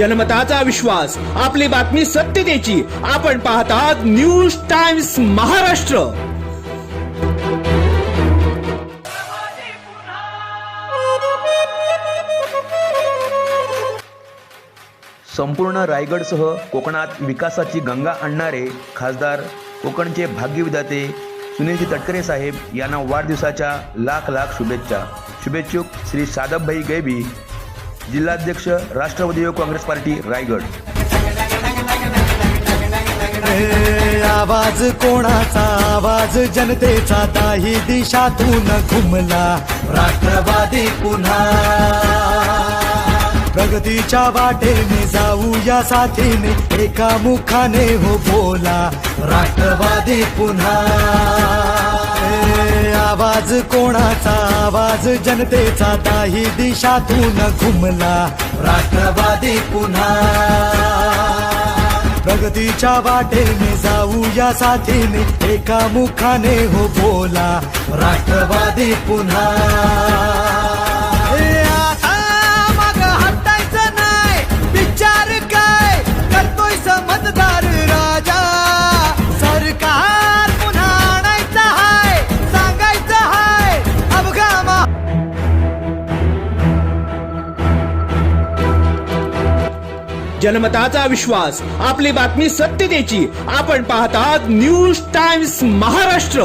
जनमताचा विश्वास आपली बातमी सत्यतेची आपण पाहतात न्यूज टाइम्स महाराष्ट्र. संपूर्ण रायगडसह कोकणात विकासाची गंगा आणणारे खासदार कोकणचे भाग्यविदाते सुनीलजी तटकरे साहेब यांना वाढदिवसाच्या लाख लाख शुभेच्छा. शुभेच्छुक श्री सादबभाई गैबी जिल्हाध्यक्ष राष्ट्रवादी युवक काँग्रेस पार्टी रायगड. आवाज कोणाचा? आवाज जनतेचा. दाही दिशातून घुमला. राष्ट्रवादी पुन्हा. प्रगतीच्या वाटेने जाऊ या साथीने. एका मुखाने हो बोला. राष्ट्रवादी पुन्हा. आवाज कोणाचा? आवाज जनतेचा. काही दिशातून घुमला राष्ट्रवादी पुन्हा. प्रगतीच्या वाटेने जाऊ या साथीने. एका मुखाने हो बोला राष्ट्रवादी पुन्हा. जनमताचा विश्वास आपली बातमी सत्यतेची आपण पाहतात न्यूज टाइम्स महाराष्ट्र.